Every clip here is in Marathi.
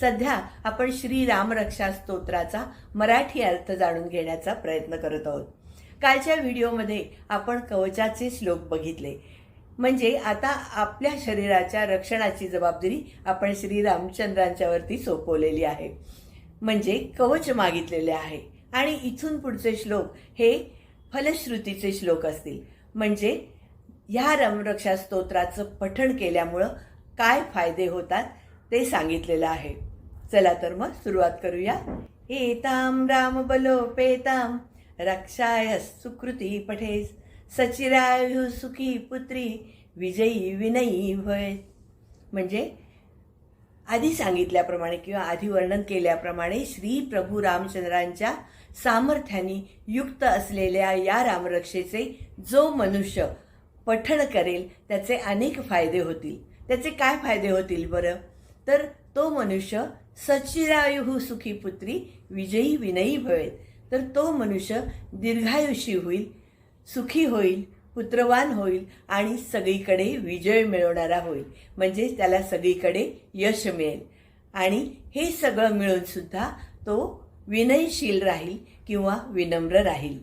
सध्या आपण श्री रामरक्षा स्तोत्राचा मराठी अर्थ जाणून घेण्याचा प्रयत्न करत आहोत. कालच्या व्हिडिओमध्ये आपण कवचाचे श्लोक बघितले. म्हणजे आता आपल्या शरीराच्या रक्षणाची जबाबदारी आपण श्री रामचंद्रांच्यावरती सोपवलेली आहे. म्हणजे कवच मागितलेले आहे. आणि इथून पुढचे श्लोक हे फलश्रुतीचे श्लोक असतील. म्हणजे ह्या रामरक्षा स्तोत्राचं पठण केल्यामुळं काय फायदे होतात ते सांगितलेलं आहे. चला तर मग सुरुवात करूया. एताम राम बलोपेताम रक्षाय सुकृती पठेस सचिरायु सुखी पुत्री विजयी विनयी भय म्हणजे आधी सांगितल्याप्रमाणे किंवा आधी वर्णन केल्याप्रमाणे श्री प्रभू रामचंद्रांच्या सामर्थ्याने युक्त असलेल्या या रामरक्षेचे जो मनुष्य पठण करेल त्याचे अनेक फायदे होतील. त्याचे काय फायदे होतील बरं? तर तो मनुष्य सचिरायु सुखी पुत्री विजयी विनयी भवेल तर तो मनुष्य दीर्घायुषी होईल सुखी होईल पुत्रवान होईल आणि सगळीकडे विजय मिळवणारा होईल. म्हणजे त्याला सगळीकडे यश मिळेल. आणि हे सगळं मिळूनसुद्धा तो विनयशील राहील किंवा विनम्र राहील.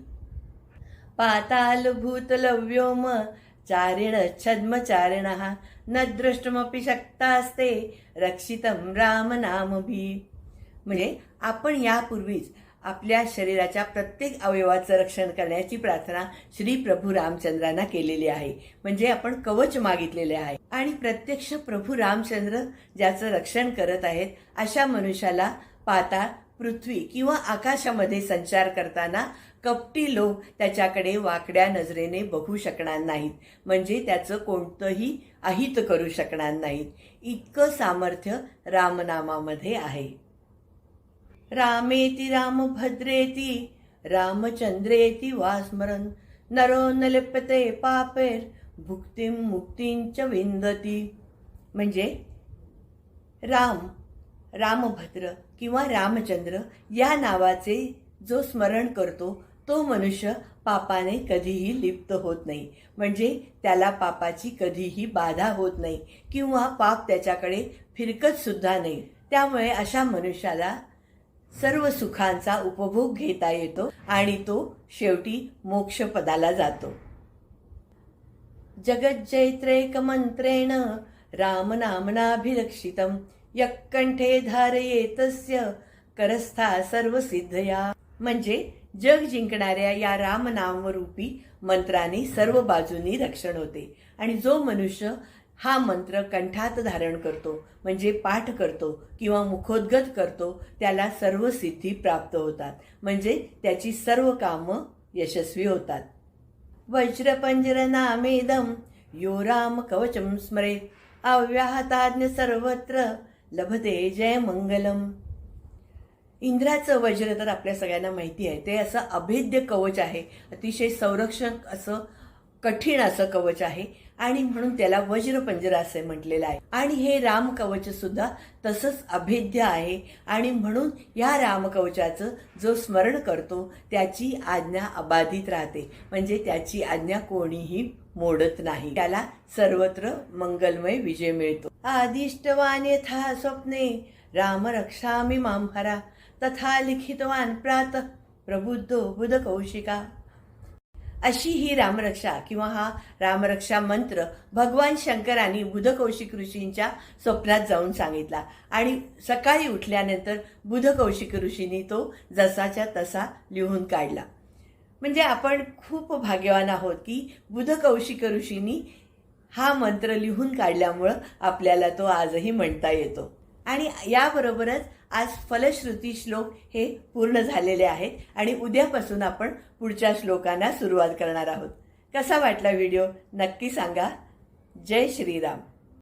पाताल भूतल व्योम चारिण छद्मचारिणः न द्रष्टमपि असते। रक्षितम राम नामभी म्हणजे आपण यापूर्वीच आपल्या शरीराच्या प्रत्येक अवयवाचं रक्षण करण्याची प्रार्थना श्री प्रभू रामचंद्रांना केलेली आहे. म्हणजे आपण कवच मागितलेले आहे. आणि प्रत्यक्ष प्रभू रामचंद्र ज्याचं रक्षण करत आहेत अशा मनुष्याला पाताळ पृथ्वी किंवा आकाशामध्ये संचार करताना कपटी लोक त्याच्याकडे वाकड्या नजरेने बघू शकणार नाहीत. म्हणजे त्याचं कोणतंही अहित करू शकणार नाहीत. इतकं सामर्थ्य रामनामामध्ये आहे. रामेति रामभद्रेती रामचंद्रेती वा स्मरण नरो न पापेर भुक्तिं मुक्तींच विंदती म्हणजे राम रामभद्र किंवा रामचंद्र या नावाचे जो स्मरण करतो तो मनुष्य पापाने कधीही लिप्त होत नाही. म्हणजे त्याला पापाची कधीही बाधा होत नाही किंवा पाप त्याच्याकडे फिरकत सुद्धा नाही. त्यामुळे अशा मनुष्याला सर्व सुखांचा उपभोग घेता येतो आणि तो शेवटी मोक्षपदाला जातो. जगज्जैत्रैकमंत्रेण रामनामनाभिरक्षितम यक्कंठे धारयेतस्य करस्था सर्व सिद्धया म्हणजे जग जिंकणाऱ्या या रामनामरूपी मंत्राने सर्व बाजूनी रक्षण होते. आणि जो मनुष्य हा मंत्र कंठात धारण करतो म्हणजे पाठ करतो किंवा मुखोद्गत करतो त्याला सर्व सिद्धी प्राप्त होतात. म्हणजे त्याची सर्व कामं यशस्वी होतात. वज्रपंजर नामेदम यो राम कवचम स्मरेत. अव्याहताज्ञ सर्वत्र लभते जय मंगलम. इंद्राचं वज्र तर आपल्या सगळ्यांना माहिती आहे. ते असं अभेद्य कवच आहे. अतिशय संरक्षक असं कठीण असं कवच आहे. आणि म्हणून त्याला वज्रपंजर असे म्हटलेलं आहे. आणि हे रामकवच सुद्धा तसंच अभेद्य आहे. आणि म्हणून या रामकवचाचं जो स्मरण करतो त्याची आज्ञा अबाधित राहते. म्हणजे त्याची आज्ञा कोणीही मोडत नाही. त्याला सर्वत्र मंगलमय विजय मिळतो. आदिष्टवान यथा स्वप्ने राम रक्षामी मामहरा तथा लिखितवान प्रात प्रबुद्धो बुध कौशिका अशी ही रामरक्षा किंवा हा रामरक्षा मंत्र भगवान शंकरांनी बुधकौशिक ऋषींच्या स्वप्नात जाऊन सांगितला. आणि सकाळी उठल्यानंतर बुधकौशिक ऋषींनी तो जसाच्या तसा लिहून काढला. म्हणजे आपण खूप भाग्यवान आहोत की बुधकौशिक ऋषींनी हा मंत्र लिहून काढल्यामुळं आपल्याला तो आजही म्हणता येतो. आणि याबरोबरच आज फलश्रुती श्लोक हे पूर्ण झालेले आहेत आणि उद्यापासून आपण पुढच्या श्लोकांना सुरुवात करणार आहोत. कसा वाटला व्हिडिओ? नक्की सांगा. जय श्रीराम.